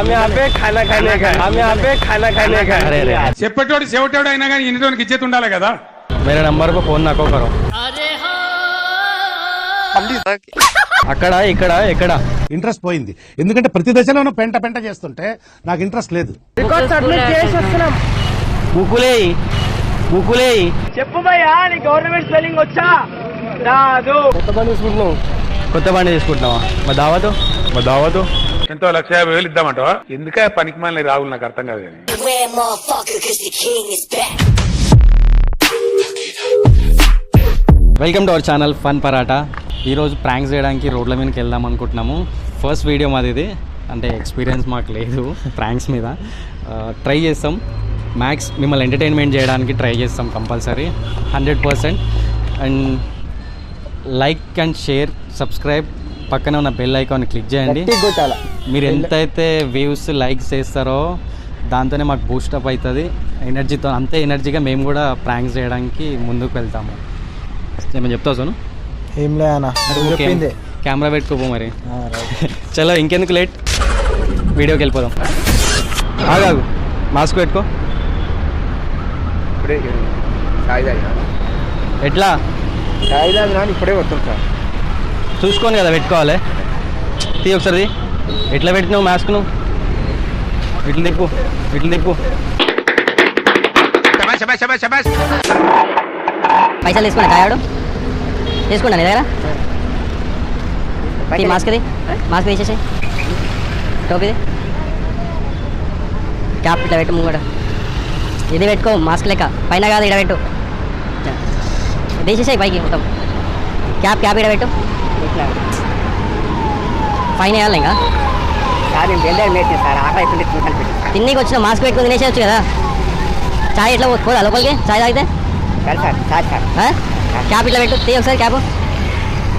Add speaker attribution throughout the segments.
Speaker 1: हम यहाँ पे खाना खाने का हम यहाँ पे खाना खाने का
Speaker 2: अरे अरे
Speaker 3: చెప్పేటోడు చెవిటోడు అయినా కానీ ఇన్నటోనికి ఇచ్చేది ఉండాలి కదా
Speaker 2: मेरे नंबर पे फोन ना करो అక్కడ ఇక్కడ ఎక్కడ
Speaker 4: ఇంట్రెస్ట్ పోయింది ఎందుకంటే ప్రతి దశలోనూ పెంట పెంట చేస్తుంటే నాకు ఇంట్రెస్ట్ లేదు
Speaker 1: రికార్డ్ సబ్మిట్ చేసి వస్తున్నాం
Speaker 2: ముక్కులేయి ముక్కులేయి
Speaker 1: చెప్పు భయ్యా నీ గవర్నమెంట్ స్పెల్లింగ్ వచ్చా రాదు కొత్త పని తీసుకుంటున్నావు
Speaker 2: కొత్త బండి తీసుకుంటున్నావా మా దావతో మా దావతో
Speaker 3: ఎంతో లక్ష యాభై వేలు ఇద్దామంటావా? ఎందుకే పనికి మాలిన రాహుల్ నాకు అర్థం కాదు.
Speaker 2: Welcome to our channel fun paratha ఈరోజు ప్రాంక్స్ చేయడానికి రోడ్ల మీదకి వెళ్దాం అనుకుంటున్నాము. ఫస్ట్ వీడియో మాది ఇది. అంటే ఎక్స్పీరియన్స్ మాకు లేదు ప్రాంక్స్ మీద. ట్రై చేస్తాం. మ్యాక్స్ మిమ్మల్ని ఎంటర్టైన్మెంట్ చేయడానికి ట్రై చేస్తాం compulsory hundred percent and like and share subscribe పక్కన ఉన్న బెల్ ఐకాన్ క్లిక్ చేయండి. మీరు ఎంతైతే వ్యూస్ లైక్స్ చేస్తారో దాంతోనే మాకు బూస్టప్ అవుతుంది. ఎనర్జీతో అంతే ఎనర్జీగా మేము కూడా ప్రాంక్స్ చేయడానికి ముందుకు వెళ్తాము. ఏమైనా చెప్తావు సోను?
Speaker 1: ఏం లే అన్న చెప్పింది.
Speaker 2: కెమెరా పెట్టుకోపో మరి. చలో ఇంకెందుకు లేట్ వీడియోకి వెళ్ళిపోదాం. ఆగాగు మాస్క్ పెట్టుకో.
Speaker 1: ఇప్పుడే
Speaker 2: ఎట్లా?
Speaker 1: ఇప్పుడే వస్తాం సార్
Speaker 2: చూసుకొని కదా పెట్టుకోవాలి. తీ ఒకసారి. ఎట్లా పెట్టినావు మాస్క్ నువ్వు ఇట్లా తిప్పు ఇట్లా తిప్పు.
Speaker 5: పైసలు తీసుకున్నా కాయాడు తీసుకున్నా నీ దగ్గర? మాస్క్ది మాస్క్ తీసేసి టోపీది క్యాప్ ఇట్లా పెట్టు ముంగడ ఇది పెట్టుకో మాస్క్ లెక్క. పైన కాదు ఇక్కడ పెట్టు. తీసేసాయి పైకి మొత్తం. క్యాప్ క్యాప్ ఇక్కడ పెట్టు. పైన వేయాలి ఇంకా? తిన్నీకి వచ్చిన మాస్క్ పెట్టుకుని తినేసేయచ్చు కదా? చాయ్ ఎట్లా పోదా? లోపలికి? చాయ్ తాగితే? క్యాప్ ఇట్లా పెట్టు తీ ఒకసారి క్యాప్.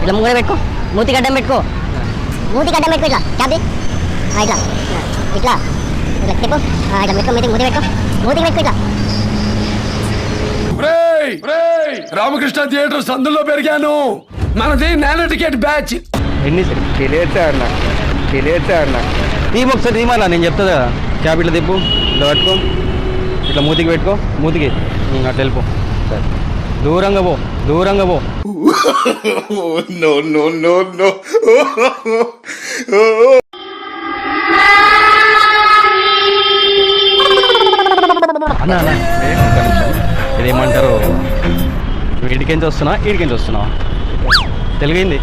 Speaker 5: ఇట్లా ముంగడ పెట్టుకో. మూతి గడ్డం పెట్టుకో.
Speaker 6: మూతి గడ్డం పెట్టుకో ఇట్లా. క్యాబ్ ఇట్లా. ఇట్లా. ఇట్లా చెప్పు. ఇట్లా పెట్టుకో మూతి మూతి పెట్టుకో. మూతికి పెట్టుకో ఇట్లా.
Speaker 7: రామకృష్ణ థియేటర్ సందులో పెరిగాను. మనది నానో టికెట్ బ్యాచ్.
Speaker 2: ఎన్ని
Speaker 1: తెలియదు సార్ అన్న. తెలియదు సార్ అన్న.
Speaker 2: తీపు ఒకసారి తీమన్నా నేను చెప్తా కదా. క్యాబ్ ఇట్లా తిప్పు ఇట్లా పట్టుకో. ఇట్లా మూతికి పెట్టుకో. మూతికి. అట్లా వెళ్ళిపో. సరే. దూరంగా పో దూరంగా పో. అన్న అన్న. ఒక్క నిమిషం. ఇదేమంటారు వీడికించి వస్తున్నా వీడికించి వస్తున్నావా తెలుగుంది.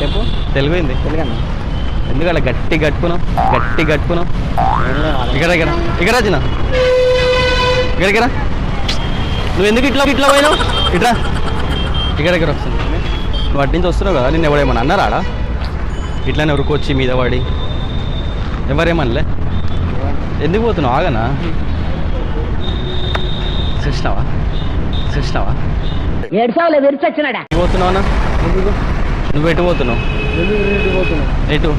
Speaker 2: చెప్పు. తెలుగుంది.
Speaker 1: తెలుగన్న?
Speaker 2: ఎందుకు అలా గట్టి కట్టుకున్నావు? గట్టి కట్టుకున్నావు? ఇక్కడ ఇక్కడ. ఇక్కడ వచ్చిన ఇక్కడ ఇక్కడ. నువ్వు ఎందుకు ఇట్లా ఇట్లా పోయినావు? ఇట్లా ఇక్కడ దగ్గర వస్తుంది. నువ్వు అటు నుంచి వస్తున్నావు కదా నిన్ను ఎవడేమన్నా అన్నారా ఆడ? ఇట్లానే ఉరుకొచ్చి మీద పడి. ఎవరేమనలే? ఎందుకు పోతున్నావు? ఆగనా? చూసినావా చూసినావా
Speaker 5: ఏడ్చావులే విరిచొచ్చినాడా?
Speaker 2: ఎటు పోతున్నావు అన్న? నువ్వు ఎటు పోతున్నావు? ఎటు?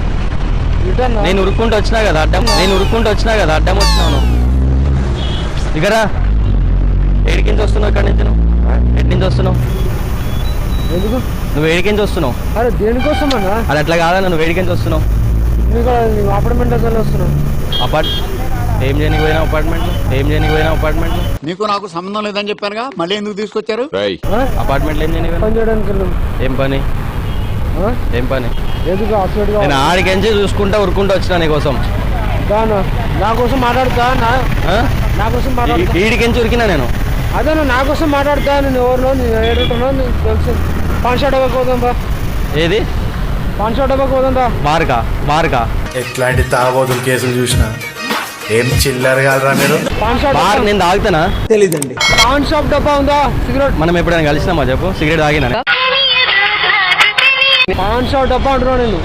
Speaker 2: నేను ఉరుక్కుంటూ వచ్చినా కదా అడ్డం నేను ఉరుక్కుంటూ వచ్చినా కదా అడ్డం వచ్చినాను ఇకరా ఏడికించి వస్తున్నావు ఇక్కడి నుంచి నువ్వు? ఎటు నుంచి వస్తున్నావు?
Speaker 1: ఎందుకు?
Speaker 2: నువ్వు ఏడికించి వస్తున్నావు?
Speaker 1: అరే దేనికోసం అన్న
Speaker 2: అది అట్లా కాదన్న నువ్వు ఏడికించి వస్తున్నావు?
Speaker 1: నీకు అపార్ట్మెంట్ దగ్గర వస్తున్నాం
Speaker 2: అపార్ట్ ఏం చేయనికి పోయినా అపార్ట్మెంట్లో ఏం చేయనికి పోయినా అపార్ట్మెంట్లో
Speaker 8: నీకు నాకు సంబంధం లేదని చెప్పానుగా మళ్ళీ ఎందుకు తీసుకొచ్చారు?
Speaker 2: అపార్ట్మెంట్లో ఏం
Speaker 1: చేయడానికి
Speaker 2: ఏం పని? ఏం పని?
Speaker 1: ఎందుకు హాస్పిటల్
Speaker 2: నేను ఆడికించి చూసుకుంటా ఉరుక్కుంటూ వచ్చినా నీకోసం
Speaker 1: నా కోసం మాట్లాడుతా నా కోసం మాట్లాడుతా.
Speaker 2: ఈడికించి ఉరికినా నేను?
Speaker 1: అదే నువ్వు నా కోసం మాట్లాడుతా నేను ఎవరినో నేను ఏడుంటున్నా తెలుసు. పాన్ షాట్ డబ్బాకి పోదాం రా.
Speaker 2: ఏది?
Speaker 1: పాన్ షాట్ డబ్బాకి పోదాం రా.
Speaker 2: బార్కా బార్కా
Speaker 7: ఎట్లాంటి తాగబోతులు కేసులు చూసినా? ఏం చిల్లర కాదురా మీరు?
Speaker 1: పాన్ షాట్
Speaker 2: బార్ నేను తాగుతానా?
Speaker 1: తెలీదండి పాన్ షాప్ డబ్బా ఉందా? సిగరెట్.
Speaker 2: మనం ఎప్పుడైనా కలిసినామా చెప్పు? సిగరెట్ తాగినా
Speaker 1: పాన్ షాప్ డబ్బా అంటున్నా నేను.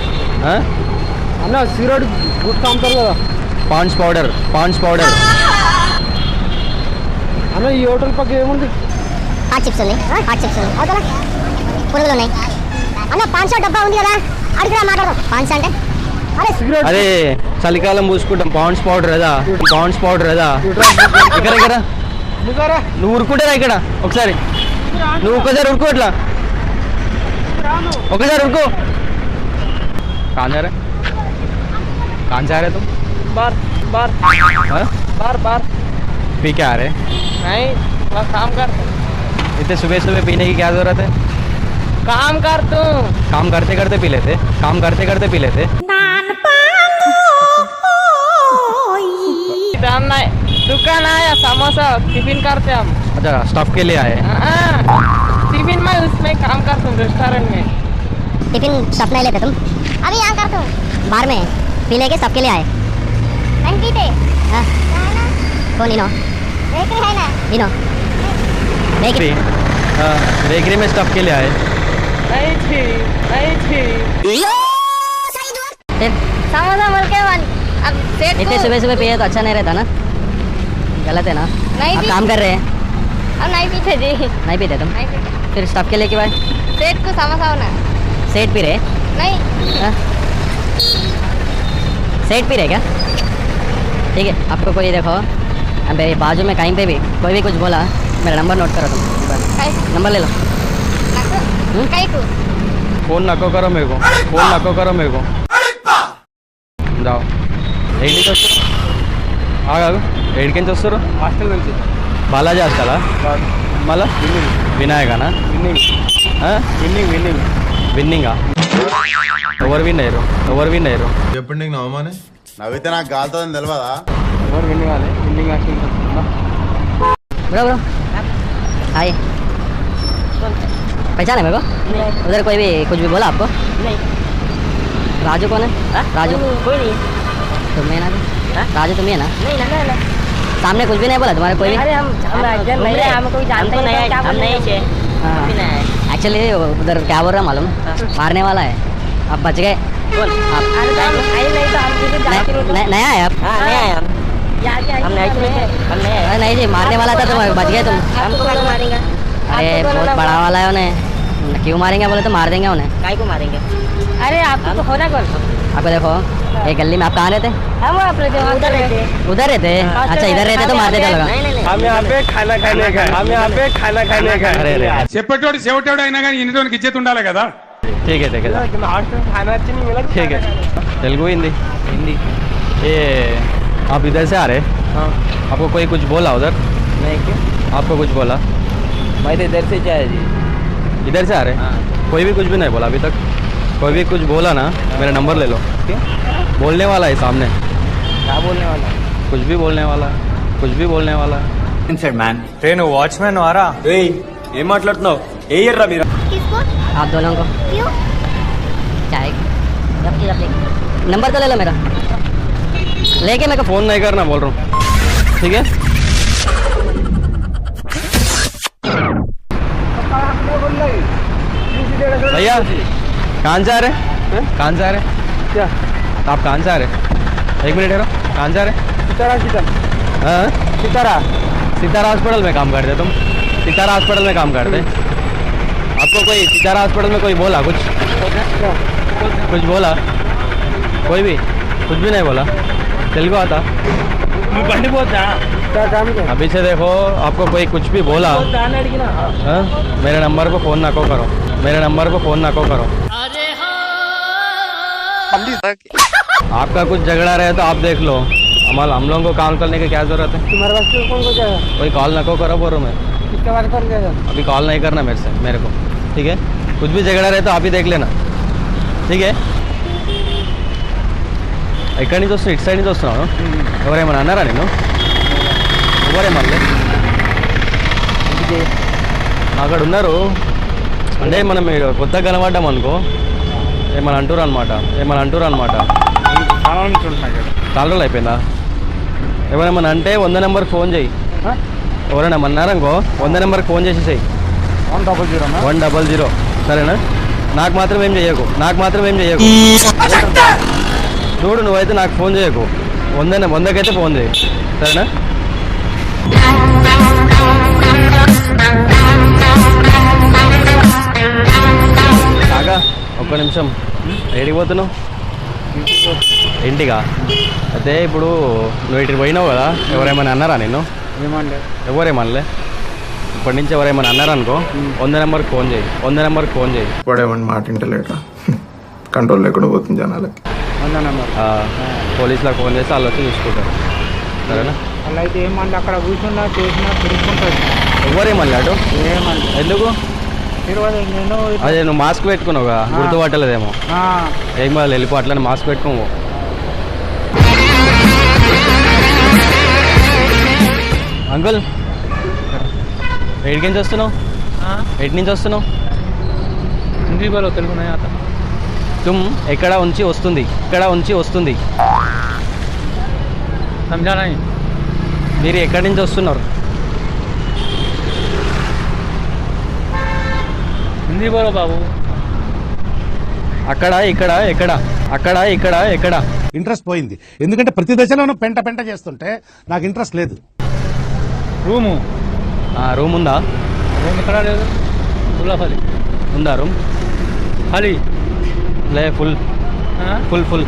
Speaker 1: అన్న సిగరెట్ గుట్కా అమ్ముతారు కదా.
Speaker 2: Pond's powder Pond's powder.
Speaker 1: అన్న ఈ హోటల్ పక్క ఏముంది?
Speaker 6: హాట్ చిప్స్ ఉంది హాట్ చిప్స్ ఉంది అవునా పురుగులు ఉన్నాయి. అన్న పాన్ షాట్ డబ్బా ఉంది కదా. అడుగురా మాట్లాడదాం. పాన్స్ అంటే? అరే
Speaker 1: సిగరెట్.
Speaker 2: అదే చలికాలం పూసుకుంటాం. పాండ్స్ పౌడర్ కదా. పాండ్స్ పౌడర్ కదా. ఇక్కడ ఇక్కడ నువ్వు ఉరుకుంటారా ఇక్కడ? ఒకసారి. నువ్వు ఒక్కసారి ఉరుకో ओके सर उनको कहाँ जा रहे कहाँ जा रहे तुम?
Speaker 1: बार बार
Speaker 2: हा?
Speaker 1: बार बार
Speaker 2: पी क्या आ रहे
Speaker 1: नहीं बस काम कर।
Speaker 2: इतने सुबह सुबह पीने की क्या ज़रूरत है?
Speaker 1: काम कर तू।
Speaker 2: काम करते करते पी लेते। काम करते करते पी लेते।
Speaker 1: दुकान आया समोसा टिफ़िन करते हम।
Speaker 2: अच्छा स्टफ़ के लिए आए।
Speaker 1: हाँ। टिफ़िन में उसमें काम करते हूँ रेस्टोरेंट में।
Speaker 6: टिफ़िन सब नहीं लेते तुम? अभी यहाँ कर तुम बाहर में? पी लेके सबके लिए आए। नहीं पीते हाँ। कौन इनो? बेकरी है ना? इनो। बेकरी।
Speaker 2: हाँ, बेकरी में स्टफ़ के लिए आए।
Speaker 1: नहीं थी नहीं थी
Speaker 6: समोसा बोल के वन। अब सेठ
Speaker 5: इतने सुबह सुबह पिए तो अच्छा नहीं रहता ना? गलत है ना?
Speaker 6: नहीं
Speaker 5: काम कर रहे हैं।
Speaker 6: अब नहीं पीते जी।
Speaker 5: नहीं पीते तुम?
Speaker 6: नहीं पीते।
Speaker 5: फिर स्टफ के लिए क्यों आए
Speaker 6: सेठ को समोसा होना
Speaker 5: सेठ पी रहे
Speaker 6: नहीं
Speaker 5: हाँ? सेठ पी रहे क्या ठीक है आपको कोई देखो अबे बाजू में कहीं पे भी कोई भी कुछ बोला मेरा नंबर नोट करो तुम नंबर ले लो हम्म?
Speaker 6: कई को
Speaker 2: फोन नको करो मेरे को फोन नको करो मेरे को जाओ ఎయిట్ నుంచి వస్తారు ఆగాగు ఎయిట్కి నుంచి వస్తారు హాస్టల్ నుంచి బాలాజీ హాస్టలా మళ్ళా వినాయకనా విన్నింగ్ విన్నింగ్ విన్నింగ్ విన్నింగా ఎవరు విన్ అయ్యారు ఎవరు విన్ అయ్యారు
Speaker 9: ఎప్పుడు నీకు నవమానే
Speaker 8: నవ్వితే నాకు గాలుతుందని తెలియదా
Speaker 2: ఎవరు విన్ కావాలి winning hostel
Speaker 5: bro bro hi पहचाने मेरे को उधर कोई भी कुछ भी बोला आपको नहीं राजू कौन है राजू कोई नहीं तुम है ना राजू तुम ही है ना नहीं ना ना सामने कुछ भी नहीं बोला तुम्हारे कोई भी। अरे हम हम कोई जानते नहीं हम नहीं एक्चुअली उधर क्या बोल रहा मालूम? मारने वाला है। आप बच गए। नया है आप? नया है हम। अरे नहीं जी मारने वाला था तुम बच गए तुम। अरे बहुत बड़ा वाला है उन्हें। क्यों मारेंगे बोले तो मार देंगे उन्हें। काय को मारेंगे? अरे आपको तो होना कौन आपको देखो ये गली में आप कहाँ रहते हम उधर रहते उधर रहते अच्छा इधर रहते तो मार देते लोग
Speaker 1: हम यहाँ पे खाना खाने का हम यहाँ पे खाना खाने का
Speaker 2: अरे अरे
Speaker 3: చెప్పేటోడు చెవిటోడు అయినా కానీ ఇన్నిటోనికి ఇచ్చేది ఉండాలి కదా
Speaker 2: ठीक है ठीक है
Speaker 1: हॉस्टल खाना अच्छा नहीं मिला
Speaker 2: ठीक है तेलुगु हिंदी हिंदी ये आप इधर से आ रहे
Speaker 1: हाँ
Speaker 2: आपको कोई कुछ बोला उधर
Speaker 1: नहीं क्यों
Speaker 2: आपको कुछ बोला
Speaker 1: मैं तो इधर से जाए जी
Speaker 2: इधर से आ रहे कोई भी कुछ भी नहीं बोला अभी तक कोई भी कुछ बोला ना मेरा नंबर ले लो
Speaker 1: क्यों
Speaker 2: बोलने वाला है सामने
Speaker 1: क्या बोलने वाला
Speaker 2: कुछ भी बोलने वाला कुछ भी बोलने वाला
Speaker 9: నేను వాచ్మెన్ వారా ఏం మాట్లాడుతున్నావు ఏ ఇయర్ రా మీరు
Speaker 6: किसको
Speaker 5: आप दोनों को
Speaker 6: क्यों
Speaker 5: चाय नंबर तो ले लो मेरा लेके मेरे को
Speaker 2: फोन नहीं करना बोल रहा हूँ ठीक है भैया कहाँ आ रहे हैं? कहाँ आ रहे हैं?
Speaker 1: क्या?
Speaker 2: आप कहाँ आ रहे हैं? एक मिनट ठहरो कहाँ जा रहे हैं?
Speaker 1: सितारा किचन
Speaker 2: हाँ?
Speaker 1: सितारा
Speaker 2: सितारा हॉस्पिटल में काम करते तुम। सितारा हॉस्पिटल में काम करते आपको कोई सितारा हॉस्पिटल में कोई बोला कुछ? कुछ बोला? कोई भी? कुछ भी नहीं बोला? तेलुगु आता?
Speaker 1: क्या
Speaker 2: अभी से देखो आपको कोई कुछ भी बोला? हाँ? मेरे नंबर को फ़ोन ना को करो। मेरे नंबर को फ़ोन ना को करो। आपका कुछ झगड़ा रहे तो आप देख लो हमारा हम लोगों को कॉल करने की क्या जरूरत है
Speaker 1: तुम्हारे पास क्यों कौन को जाएगा
Speaker 2: कोई कॉल नको करो बोलो मैं
Speaker 1: किसके बात कर जाएगा
Speaker 2: अभी कॉल नहीं करना मेरे से मेरे को ठीक है कुछ भी झगड़ा रहे तो आप ही देख लेना ठीक है ఎక్కడి నుంచి వస్తున్నావు ఇటు సైడ్ నుంచి వస్తున్నావు ఎవరేమన్నా అన్నారా నేను ఎవరేమన్నా అక్కడ ఉన్నారు అంటే మనం ఈడ కొత్తగా కనబడ్డాం అనుకో ఏమని అంటారు అనమాట ఏమని అంటారు అనమాట
Speaker 3: చాలా నుంచి ఉంటున్నాయి కదా
Speaker 2: చాలా రోజులు అయిపోయిందా? ఎవరేమన్నా అంటే వంద నెంబర్కి ఫోన్ చేయి. ఎవరైనా అన్నారనుకో వంద నెంబర్కి phone చేసేసేయి.
Speaker 3: One double zero
Speaker 2: one double zero. సరేనా? నాకు మాత్రం ఏం చేయకు నాకు మాత్రం ఏం చేయకు చూడు నువ్వైతే నాకు ఫోన్ చేయకు వంద వందకైతే ఫోన్ చేయి సరేనా? ఒక్క నిమిషం. ఏడికి పోతున్నావు? ఇంటిగా అయితే ఇప్పుడు నువ్వు ఇటు పోయినావు కదా ఎవరేమైనా అన్నారా నేను
Speaker 3: ఏమండి?
Speaker 2: ఎవరేమనలే? ఇప్పటి నుంచి ఎవరేమైనా అన్నారనుకో వంద నెంబర్కి ఫోన్ చేయి. వంద నెంబర్కి ఫోన్ చేయి.
Speaker 9: వాడేమన్నా మాట ఇంటలేట కంట్రోల్ లేకుండా పోతుంది జనాలకి.
Speaker 1: వంద నెంబర్.
Speaker 2: ఆ, పోలీసులకు ఫోన్ చేస్తే వాళ్ళు వచ్చి చూసుకుంటారు. సరేనా?
Speaker 1: అలా అయితే ఏమన్నా అక్కడ కూర్చున్నా చేసినా తిరుగుతుంటుంది
Speaker 2: ఎవరేమల్లి అటు?
Speaker 1: ఏమన్నా
Speaker 2: ఎందుకు? అదే నువ్వు మాస్క్ పెట్టుకున్నావుగా? గుర్తుపట్టలేదేమో. ఏం కాదు వెళ్ళిపో మాస్క్ పెట్టుకోము. అంకుల్ ఎయిట్ నుంచి వస్తున్నావు? ఎయిట్ నుంచి వస్తున్నావు?
Speaker 1: హిందీ బాలో తెలుగు
Speaker 2: తుమ్ ఎక్కడ ఉంచి వస్తుంది? ఇక్కడ ఉంచి వస్తుంది? మీరు ఎక్కడి నుంచి వస్తున్నారు?
Speaker 1: ఉంది బోలో బాబు.
Speaker 2: అక్కడ ఇక్కడ ఎక్కడ అక్కడ ఇక్కడ ఎక్కడ.
Speaker 4: ఇంట్రెస్ట్ పోయింది. ఎందుకంటే ప్రతి దశలోనూ పెంట పెంట చేస్తుంటే నాకు ఇంట్రెస్ట్ లేదు.
Speaker 1: రూము.
Speaker 2: రూమ్ ఉందా?
Speaker 1: రూమ్ ఎక్కడ లేదు. ఫుల్ ఖాళీ
Speaker 2: ఉందా రూమ్?
Speaker 1: ఖాళీ
Speaker 2: లే ఫుల్. Full full.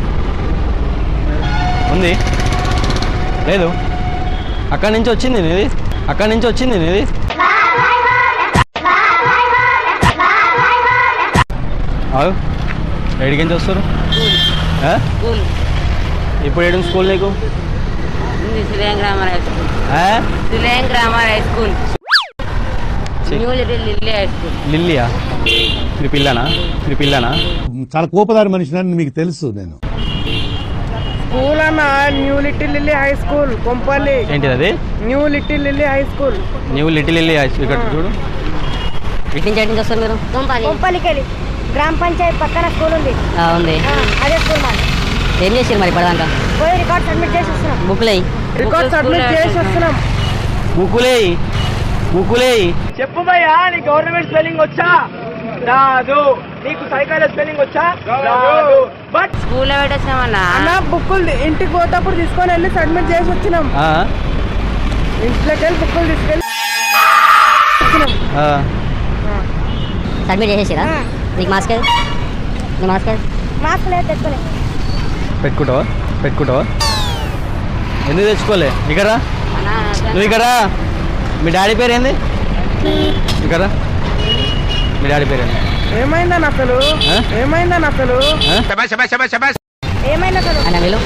Speaker 2: ఉంది. లేదు. అక్కడి నుంచి వచ్చింది అక్కడి నుంచి వచ్చింది ఇది అవు ఏడికి నుంచి వస్తారు? ఇప్పుడు ఏడు స్కూల్ నీకు?
Speaker 5: Siloam grammar high school.
Speaker 2: ఆ?
Speaker 5: Siloam grammar high school.
Speaker 2: ఛీ,
Speaker 5: new little lily high school.
Speaker 2: లిల్లీయా? మీ పిల్లనా? మీ పిల్లనా?
Speaker 4: చాలా కోపదారి మనిషిని మీకు తెలుసు నేను.
Speaker 1: స్కూల్ అన్న New Little Lily High School Kompally.
Speaker 2: ఏంటిది అది?
Speaker 1: New Little Lily High School.
Speaker 2: నీవు లిటిల్ లిల్లీ ఇక్కడ చూడు.
Speaker 5: ఇటు నుంచి ఎటు నుంచి వస్తారు మీరు
Speaker 6: కొంపల్లికెళ్ళి. గ్రామ పంచాయతీ పక్కన స్కూల్ ఉంది.
Speaker 5: ఆ, ఉంది.
Speaker 6: అదే స్కూల్ మాది.
Speaker 5: ఏం చేసారు మరి ఇప్పటిదాకా?
Speaker 6: పోయి రికార్డ్ సబ్మిట్ చేసి వస్తున్నాం.
Speaker 5: బుక్లు
Speaker 1: రికార్డ్ సబ్మిట్ చేసి వస్తున్నాం.
Speaker 2: ముక్కులేయి ముక్కులేయి
Speaker 1: చెప్పు భయ్యా నీ గవర్నమెంట్ స్పెల్లింగ్ వచ్చా? రాదు. నీకు సైకాలజీ స్పెల్లింగ్ వచ్చా? రాదు. బట్
Speaker 5: స్కూల్లో పెట్టొచ్చినామన్నా?
Speaker 1: అన్న బుక్కులు ఇంటికి పోతప్పుడు తీసుకొని వెళ్ళి సబ్మిట్ చేసి వచ్చినాం.
Speaker 2: ఆ?
Speaker 1: ఇంట్లోకి వెళ్ళి బుక్కులు తీసుకెళ్ళి
Speaker 2: ఆ.
Speaker 5: సబ్మిట్ చేసేసిరా నీకు మాస్క్? నీ మాస్క్?
Speaker 6: మాస్క్ లేదు తెచ్చుకోలేదు
Speaker 2: పెట్టుకుంటావా? పెట్టుకుంటావా? ఎందుకు తెచ్చుకోలే? ఇక్కడ రా. నువ్వు ఇక్కడ. మీ డాడీ పేరు ఏంది? ఇక్కడ. మీ డాడీ పేరు ఏంది?
Speaker 1: ఏమైందని అసలు?
Speaker 2: ఆ?
Speaker 1: ఏమైందని అసలు?
Speaker 2: ఆ?
Speaker 6: ఏమైంది అసలు?
Speaker 5: అన్న వీళ్ళు?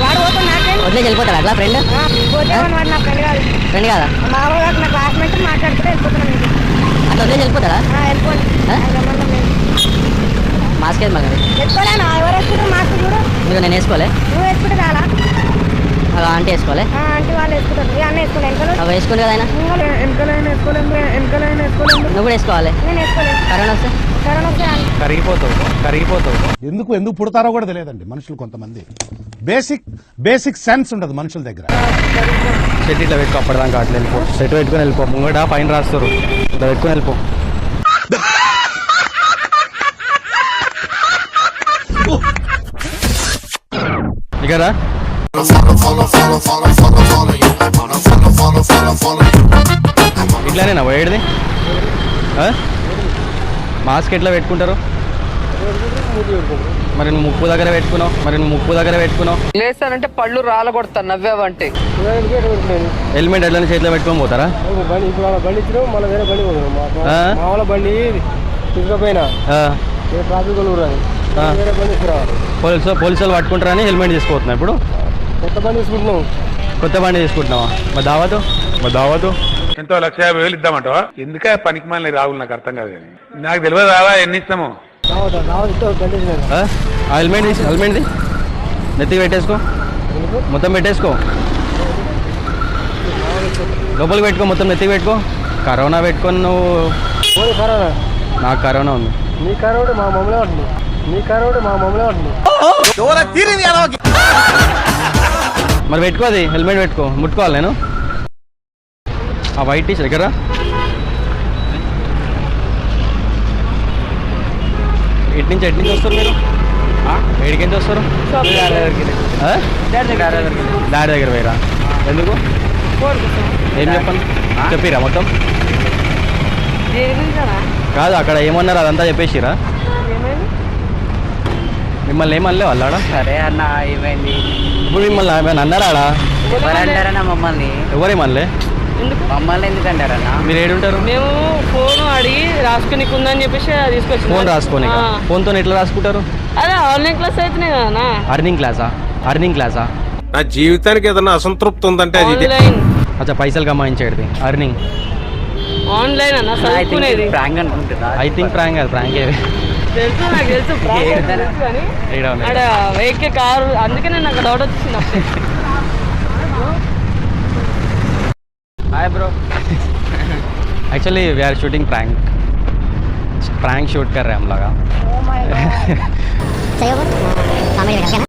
Speaker 6: వాడు పోతాడు నాకేం?
Speaker 5: వదిలేసి వెళ్ళిపోతాడు అట్లా ఫ్రెండ్
Speaker 6: ఆ, పోతే వాడు నా ఫ్రెండ్ కాదు.
Speaker 5: ఫ్రెండ్ కాదా?
Speaker 6: మామూలుగా నా క్లాస్మేట్ మాట్లాడుకుంటే వెళ్ళిపోతున్నాం ఇంటికి.
Speaker 5: అట్లా వదిలేసి వెళ్ళిపోతాడా. మాస్క్ ఏది
Speaker 6: చూడు.
Speaker 5: మీరు నేను వేసుకోలే.
Speaker 6: నువ్వు వేసుకుంటే
Speaker 5: అలా ఆంటీ వేసుకోలే.
Speaker 6: అంటే వాళ్ళు వేసుకుంటారు. అన్న
Speaker 5: అవి వేసుకోండి కదా ఆయన?
Speaker 1: వేసుకోలేము
Speaker 5: నువ్వు కూడా వేసుకోవాలి.
Speaker 6: నేను వేసుకోలేదు
Speaker 5: కరోనా వస్తే?
Speaker 6: కరోనా వస్తే.
Speaker 2: కరిగిపోతావు కరిగిపోతావు.
Speaker 4: ఎందుకు ఎందుకు పుడతారో కూడా తెలియదండి మనుషులు కొంతమంది. బేసిక్ బేసిక్ సెన్స్ ఉండదు మనుషుల దగ్గర.
Speaker 2: సెట్ ఇట్లా పెట్టుకో అప్పటిదాకా అట్లా వెళ్ళిపో. సెట్ పెట్టుకుని వెళ్ళిపో. ముంగట పైన రాస్తారు. ఇట్లా పెట్టుకుని వెళ్ళిపో. ఇక్కడ ఇట్లానేనా పోయేది మాస్క్ ఎట్లా పెట్టుకుంటారు? మరి నువ్వు ముక్కు దగ్గర పెట్టుకున్నావు మరి నువ్వు ముక్కు దగ్గర పెట్టుకున్నావు.
Speaker 1: లేస్తానంటే పళ్ళు రాలగొడతా నవ్వావంటే.
Speaker 2: హెల్మెట్ ఎట్లా చేతిలో పెట్టుకొని పోతారా?
Speaker 1: బండి ఇప్పుడు అలా బండి ఇచ్చినావు మళ్ళీ వేరే బండి పోతున్నాం బండి తీసుకుపోయినా ట్రాఫిక్ ఊరని. వేరే బండి తీసుకురావాలి
Speaker 2: పోలీసు పోలీసులు పట్టుకుంటారని హెల్మెట్ తీసుకుపోతున్నా ఇప్పుడు?
Speaker 1: కొత్త బండి తీసుకుంటున్నావు?
Speaker 2: కొత్త బండి తీసుకుంటున్నావా మా దావతు? మా దావతు?
Speaker 3: ఎంతో లక్ష యాభై వేలు ఇద్దామంటావా? ఎందుకే పనికి మాలిన రాహుల్ నాకు అర్థం కాదు కానీ. నాకు తెలియదు రావా ఎన్ని ఇస్తాము?
Speaker 2: హెల్మెట్ తీసి హెల్మెట్ తీ. నెత్తికి పెట్టేసుకో మొత్తం పెట్టేసుకో లోపలికి పెట్టుకో మొత్తం నెత్తికి పెట్టుకో కరోనా పెట్టుకొని నువ్వు
Speaker 1: కరోనా
Speaker 2: నాకు కరోనా ఉంది
Speaker 1: నీ కరోడు మా మమ్మలే ఉంటుంది నీ కరోడు మా మమ్మలే ఉంటుంది
Speaker 2: మరి పెట్టుకో అది హెల్మెట్ పెట్టుకో ముట్టుకోవాలి నేను ఆ వైట్ టీషర్ట్ ఎక్కడ ఎటు నుంచి ఎటు నుంచి వస్తారు మీరు? ఏడికి నుంచి వస్తారు? డాడీ దగ్గర. పోయిరా? ఎందుకు? ఏం చెప్పండి చెప్పిరా మొత్తం? కాదు అక్కడ ఏమన్నారు అదంతా చెప్పేసిరా? మిమ్మల్ని ఏమనలే వాళ్ళాడా
Speaker 1: సరే అన్న ఏమైంది?
Speaker 2: ఇప్పుడు మిమ్మల్ని ఏమైనా అన్నారా ఆడ
Speaker 1: ఎవరంటారన్న మమ్మల్ని?
Speaker 2: ఎవరేమనలే
Speaker 1: మమ్మల్ని ఎందుకు
Speaker 2: మీరు ఏడుంటారు?
Speaker 1: మేము ఫోన్ అడిగి రాసుకుని ఉందని చెప్పేసి తీసుకొచ్చి
Speaker 2: ఫోన్ రాసుకోని ఫోన్తో ఎట్లా రాసుకుంటారు?
Speaker 10: అదే ఆన్లైన్ క్లాస్ అవుతున్నాయి కదా
Speaker 2: అర్నింగ్ క్లాసా? అర్నింగ్ క్లాసా?
Speaker 9: నా జీవితానికి ఏదైనా అసంతృప్తి ఉందంటే అది
Speaker 2: అచ్చా పైసలు కమాయించేది అర్నింగ్.
Speaker 10: ఆన్లైన్ అన్న చదువుకునేది.
Speaker 8: ప్రాంక్ అనుకుంటున్నా.
Speaker 2: ఐ థింక్ ప్రాంక్ కాదు ప్రాంక్. ఏది
Speaker 10: తెలుసు నాకు తెలుసు. తెలుసు కానీ వెహికల్ కారు అందుకనే నాకు డౌట్ వచ్చింది
Speaker 2: Hi bro. Actually we are shooting prank. Prank shoot कर रहे हम लोग।
Speaker 6: Oh my god. सही हो कॉमेडी